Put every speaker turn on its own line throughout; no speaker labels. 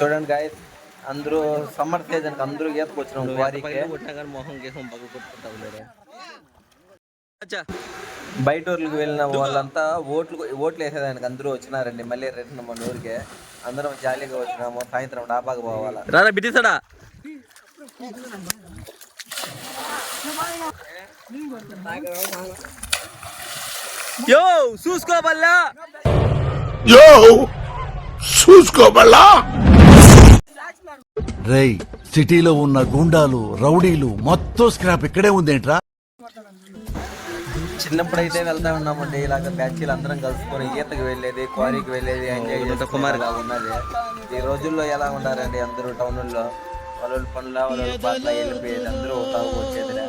చూడండి గాయస్ అందరూ సమ్మర్ సీజన్కి అందరూ ఈతకు వచ్చినాం క్వారీకి
మొహం గేహం బాగా కొట్టుకుంటా ఉన్నారు అచ్చా.
బయట ఊర్లకు వెళ్ళిన వాళ్ళంతా ఓట్లు ఓట్లు వేసేదానికి అందరూ వచ్చినారండి. మళ్ళీ రిటర్న్ మన ఊరికి అందరం జాలీగా వచ్చినాము. సాయంత్రం డాబాకి పోవాలా.
రారా బిడ్డిసాడా యో చూసుకోబల్లా
యో చూసుకోబల్లా
రేయ్ సిటీలో ఉన్న గుండాలు రౌడీలు మొత్తం స్క్రాప్ ఇక్కడే ఉందేంట్రా?
చిన్నప్పుడు అయితే వెళ్తా ఉన్నామండి ఇలాగ బ్యాచీలు అందరం కలుసుకొని ఈతకు వెళ్ళేది క్వారీకి వెళ్ళేది ఎంజాయ్ చేస్తే కుమార్. ఉన్నది. ఈ రోజుల్లో ఎలా ఉండారండి అందరూ టౌన్లో వాళ్ళ పనుల వాళ్ళ పాటల వెళ్ళిపోయేది అందరూ తాగు వచ్చేదిలే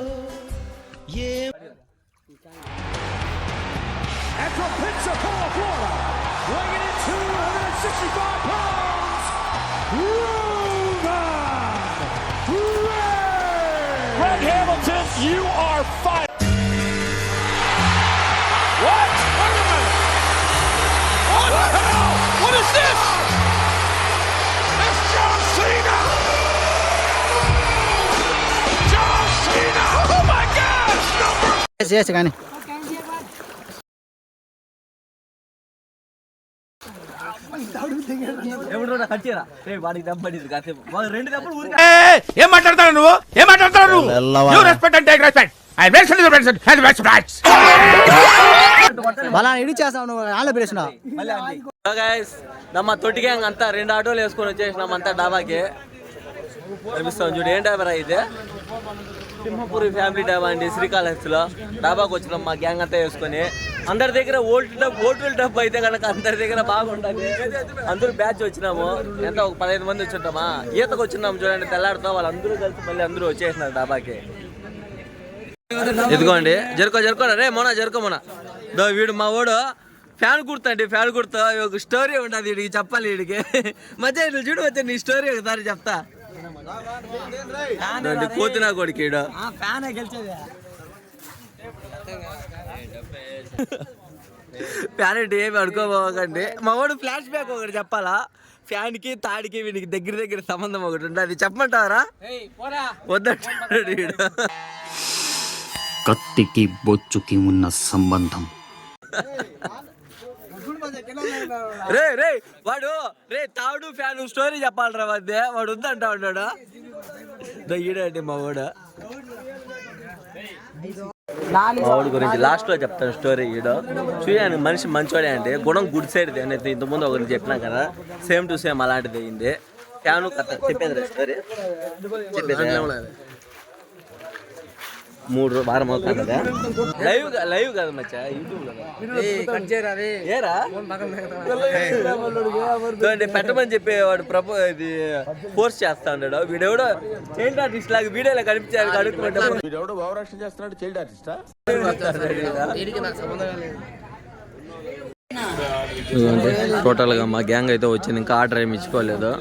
After Pensacola, Florida, weighing in 265 pounds, Middleton, you are fired. What? Wait a minute. What, what the hell? What is this? It's John Cena. John Cena. Oh my gosh. Number.
Yes, yes, respect
ఇడి చేస్తావు నువ్వు?
Guys నమ్మ తొట్టి gang అంతా రెండు ఆటోలు వేసుకొని వచ్చేసినాం అంతా డాబాకి. చూడు ఏం డాబా ఇది? సింహపూరి ఫ్యామిలీ డాబా అండి శ్రీకాళహస్తిలో? డాబాకి వచ్చినాం మా గ్యాంగ్ అంతా వేసుకొని. అందరి దగ్గర ఓల్డ్ డబ్ ఓటుల డబ్బు అయితే కనుక అందరి దగ్గర బాగుంటుంది. అందరూ బ్యాచ్ వచ్చినాము. ఎంత ఒక పదహైదు మంది వచ్చింటామా? ఈతకు వచ్చినాము చూడండి తెల్లాడుతో వాళ్ళందరూ కలిసి మళ్ళీ అందరూ వచ్చేసినారు డాబాకి. ఇదిగోండి జరుకో జరుకో రే మోనా జరుకో మోనా. దో వీడు మా వాడు ఫ్యాన్ కుర్తండి ఫ్యాన్ కుర్తా ఒక స్టోరీ ఉండదు వీడికి చెప్పాలి వీడికి. మధ్య చూడు వచ్చే నీ స్టోరీ ఒకసారి చెప్తా. కోతినా కొడుకు అంటే ఏమి అనుకోబోకండి. మా వాడు ఫ్లాష్ బ్యాక్ ఒకటి చెప్పాలా? ఫ్యాన్కి తాడికి వీడికి దగ్గర దగ్గర సంబంధం ఒకటి ఉంటుంది అది చెప్పమంటారా వద్దంటాడు వీడు
కత్తికి బొచ్చుకి ఉన్న సంబంధం.
రే రే వాడు రే తాడు ఫ్యాన్ స్టోరీ చెప్పాలరా మధ్య వాడు వద్దంటా ఉన్నాడు. దయ్యడండి మా వాడు వాడు గురించి లాస్ట్లో చెప్తాను స్టోరీ ఈడో. చూడండి మనిషి మంచోడే అంటే గుణం గుడ్ సైడ్ అనేది ఇంతకుముందు ఒకటి చెప్పినా కదా సేమ్ టు సేమ్ అలాంటిది అయింది. ఫ్యాను కథ చెప్పేది స్టోరీ చెప్పేది మూడు వారం అవుతుంది కదా. లైవ్ గా- లైవ్ కదా మచ్చా యూట్యూబ్ కదా. పెట్టమని చెప్పి వాడు ప్రపో ఇది ఫోర్స్ చేస్తా ఉన్నాడు వీడెవడో చైల్డ్ ఆర్టిస్ట్ లాగా వీడియోలో కనిపించారు అడుగుతుంటే
వీడెవడో భావరక్షణ చేస్తున్నాడు చైల్డ్ ఆర్టిస్టా
టోటల్గా మా గ్యాంగ్ అయితే వచ్చింది ఇంకా ఆర్డర్ ఏమి ఇచ్చుకోలేదు.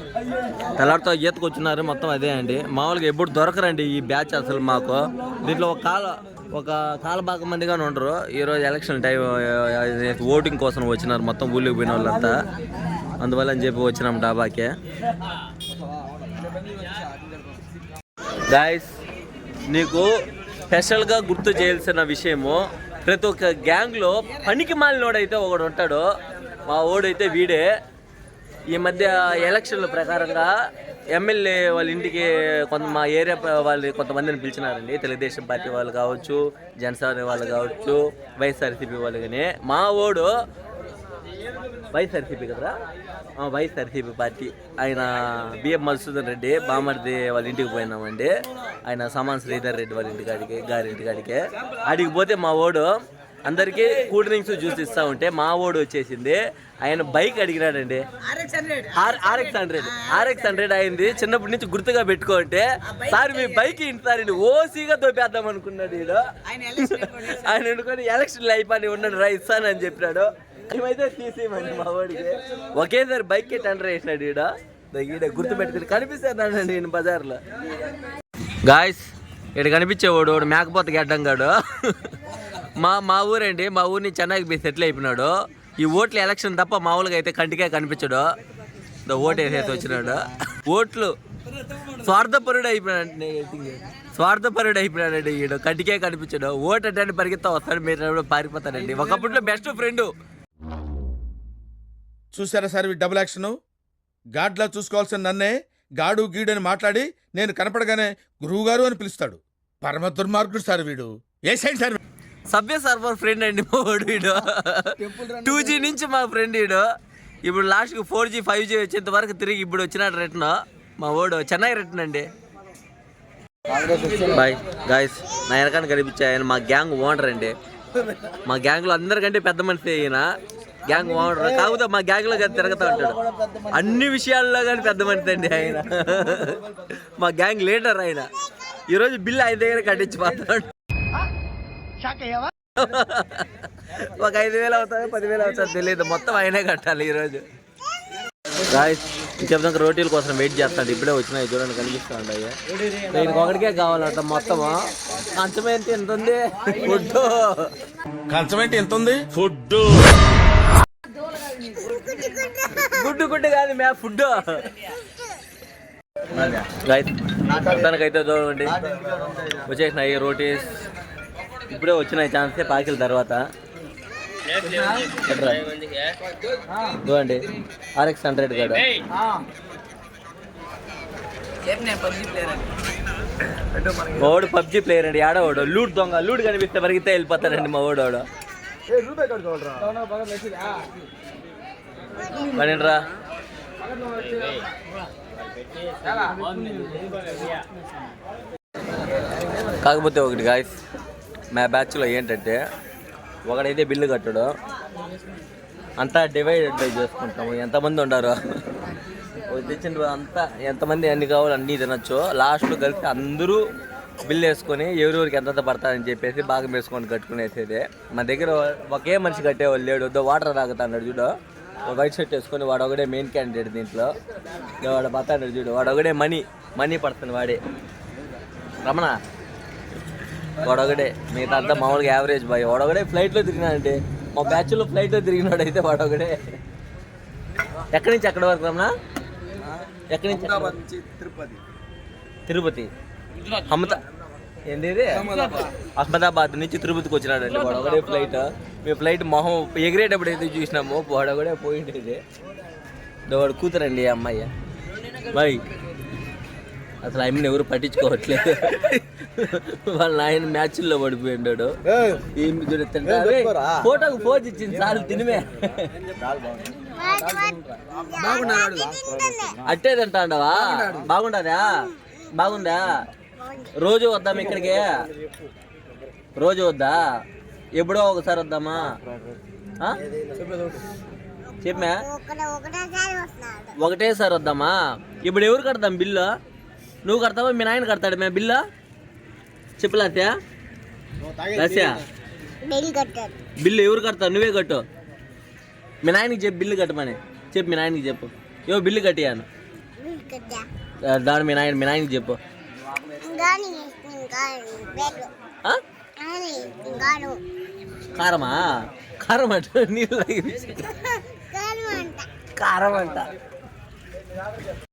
తెల్లారితో ఈతకు వచ్చినారు మొత్తం అదే అండి. మామూలుగా ఎప్పుడు దొరకరండి ఈ బ్యాచ్ అసలు మాకు. దీంట్లో ఒక కాల ఒక కాల భాగం మందిగానే ఉండరు. ఈరోజు ఎలక్షన్ టైం ఓటింగ్ కోసం వచ్చినారు మొత్తం ఊళ్ళోకి పోయిన వాళ్ళంతా. అందువల్ల అని చెప్పి వచ్చినాం డాబాకే. గాయస్ నీకు స్పెషల్గా గుర్తు చేయాల్సిన విషయము ప్రతి ఒక్క గ్యాంగ్లో పనికి మాలినోడైతే ఒకడు ఉంటాడు. మా ఓడైతే వీడే. ఈ మధ్య ఎలక్షన్ల ప్రకారంగా ఎమ్మెల్యే వాళ్ళ ఇంటికి కొంత మా ఏరియా వాళ్ళు కొంతమందిని పిలిచినారండి. తెలుగుదేశం పార్టీ వాళ్ళు కావచ్చు జనసేన వాళ్ళు కావచ్చు వైఎస్ఆర్సీపీ వాళ్ళు కానీ మా ఓడు వైఎస్ఆర్సీపీ కదరా? YSRCP party. ఆయన బిఎం మధుసూదన్ రెడ్డి బామర్ది వాళ్ళ ఇంటికి పోయినామండి. ఆయన సమాన్ శ్రీధర్ రెడ్డి వాళ్ళ ఇంటి కాడికి గారి ఇంటి కాడికి. ఆడికి పోతే మా ఓడు అందరికీ కూల్ డ్రింక్స్ జ్యూస్ ఇస్తా ఉంటే మా ఓడు వచ్చేసింది. ఆయన bike అడిగినాడండి. RX hundred. RX hundred. అయింది. చిన్నప్పటి నుంచి గుర్తుగా పెట్టుకుంటే సార్ మీ బైక్ ఇంటి సార్ ఈయన ఓసీగా దొబ్బేద్దాం అనుకున్నాడు ఈడు ఆయన ఎలక్షన్ అయిపోయి ఉన్నాడు రా ఇస్తానని చెప్పినాడు. మేమైతే తీసేయమండి మా వాడికి? ఒకేసారి బైక్కి టెండర్ వేసినాడు ఈడ. ఈడ గుర్తు పెట్టుకుని కనిపిస్తానండి నేను బజార్లో. గాయస్ ఇక్కడ కనిపించేవాడు వాడు మేకపోత గడ్డంగాడు మా మా ఊరండి మా ఊరిని చెన్నైకి పోయి సెటిల్ అయిపోయినాడు. ఈ ఓట్ల ఎలక్షన్ తప్ప మామూలుగా అయితే కంటికే కనిపించడు. ఓటు వేసేసి వచ్చినాడు. ఓట్లు స్వార్థపరుడు అయిపోయాడు స్వార్థపరుడు అయిపోయాడండి ఈడు. కంటికే కనిపించాడు. ఓటు అంటే పరిగెత్తా వస్తాడు మీరు పారిపోతాడండి. ఒకప్పట్లో బెస్ట్ ఫ్రెండ్
చూసారా సార్ డబుల్ యాక్షన్ గాడ్లా చూసుకోవాల్సిన నన్నే గాడు గీడు అని మాట్లాడి నేను కనపడగానే గురువు గారు అని పిలుస్తాడు. పరమ దుర్మార్గుడు సార్ వీడు. ఏ సైడ్ సార్?
సభ్య సర్వర్ ఫ్రెండ్ అండి మా వాడు టూ జీ నుంచి మా ఫ్రెండ్ వీడు. ఇప్పుడు లాస్ట్కి ఫోర్ జీ ఫైవ్ జీ వచ్చేంత వరకు తిరిగి ఇప్పుడు వచ్చినాడు రిటర్న్ మా వాడు చెన్నై రిటర్న్ అండి. బాయ్ గాయస్ నా వెనకాల కనిపించే ఆయన మా గ్యాంగ్ ఓనర్ అండి. మా గ్యాంగ్లో అందరికంటే పెద్ద మనిషి ఈయన గ్యాంగ్ బాగుంటారు కాకపోతే మా గ్యాంగ్లో కానీ తిరుగుతూ ఉంటాడు. అన్ని విషయాల్లో కానీ పెద్ద మనిషి అండి ఆయన. మా గ్యాంగ్ లీడర్ ఆయన. ఈరోజు బిల్లు ఆయన దగ్గర కట్టించిపోతాడు ఒక ఐదు వేలు అవుతుంది పదివేలు అవుతుంది తెలియదు. మొత్తం ఆయనే కట్టాలి ఈరోజు. గాయస్ చెప్తాక రోటీల కోసం వెయిట్ చేస్తాడు ఇప్పుడే వచ్చినాయి చూడండి కనిపిస్తూ ఉంటాయి దీనికి ఒకటికే కావాలంట మొత్తము. కంచం ఎంత ఎంత ఉంది? ఫుడ్
కంచమేంటి ఎంత ఉంది? ఫుడ్
గుడ్డు గుడ్డు కాదు మ్యా ఫుడ్ గాయస్ మొత్తానికైతే చూడండి వచ్చేసినాయి రోటీస్. ఇప్పుడే వచ్చినాయి ఛాన్సే పాకిల తర్వాత. చూడండి ఆర్ఎక్స్ హండ్రెడ్ కాదు ఓడు వాడు పబ్జి ప్లేయర్ అండి ఆడవాడు లూడ్ దొంగ లూడ్ కనిపిస్తే పరిగితే వెళ్ళిపోతాడండి మా వాడు వాడు కాకపోతే ఒకటి గాయస్ మా బ్యాచ్లో ఏంటంటే ఒకడైతే బిల్లు కట్టడు అంతా డివైడ్ చేసుకుంటాము. ఎంతమంది ఉండారు? తెచ్చిన అంతా ఎంతమంది ఎన్ని కావాలో అన్నీ తినచ్చు. లాస్ట్లో కలిసి అందరూ బిల్లు వేసుకొని ఎవరెవరికి ఎంతంత పడతారని చెప్పేసి బాగా వేసుకొని కట్టుకునేసేది. మా దగ్గర ఒకే మనిషి కట్టేవాళ్ళు లేడు వాటర్ తాగుతాడు చూడు. వైట్ షర్ట్ వేసుకొని వాడు ఒకడే మెయిన్ క్యాండిడేట్ దీంట్లో. వాడు పడతాడు చూడు వాడు ఒకడే మనీ మనీ పడుతుంది వాడే. రమణ వాడొకడే మిగతా అంతా మామూలుగా యావరేజ్ బాయ్ వాడొకడే ఫ్లైట్లో తిరిగినాడంటే మా బ్యాచ్లో ఫ్లైట్లో తిరిగినాడు అయితే వాడొకడే ఎక్కడి నుంచి ఎక్కడి వరకు రమణ? ఎక్కడి నుంచి?
తిరుపతి.
తిరుపతి. హమత ఏంటి ఇది? అహ్మదాబాద్ నుంచి తిరుపతికి వచ్చినాడండి వాడు. ఒకడే ఫ్లైట్. మీ ఫ్లైట్ మొహం ఎగిరేటప్పుడు అయితే చూసినాము. వాడు ఒకడే పోయిండేది ఇదో. వాడు కూతురండి ఈ అమ్మాయి. బాయ్ అసలు ఆమెను ఎవరు పట్టించుకోవట్లేదు. వాళ్ళ ఆయన మ్యాచ్ల్లో పడిపోయిండాడు. ఈమె చూడు తింటా. అరే, ఫోటోకు పోజ్ ఇచ్చింది సార్ తినిమే. అట్టే తింటాండవా బాగుండదా? బాగుందా? రోజు వద్దాం ఇక్కడికి? రోజు వద్దా? ఎప్పుడో ఒకసారి వద్దామా? చెప్పా ఒకటేసారి వద్దామా? ఇప్పుడు ఎవరు కడతాం బిల్లు? నువ్వు కడతావా? మీ నాయన కడతాడు మే బిల్లు చెప్పలేత్యా లస్యా బిల్లు ఎవరు కడతావు నువ్వే కట్టు. మీ నాయనకి చెప్పు బిల్లు కట్టమని. చెప్పు మీ నాయనకి చెప్పు. ఏవో బిల్లు కట్టియాను. దాని మీ నాయన మీ నాయనకి చెప్పు? కారమా? కారం అంట నీళ్ళు కారం అంట.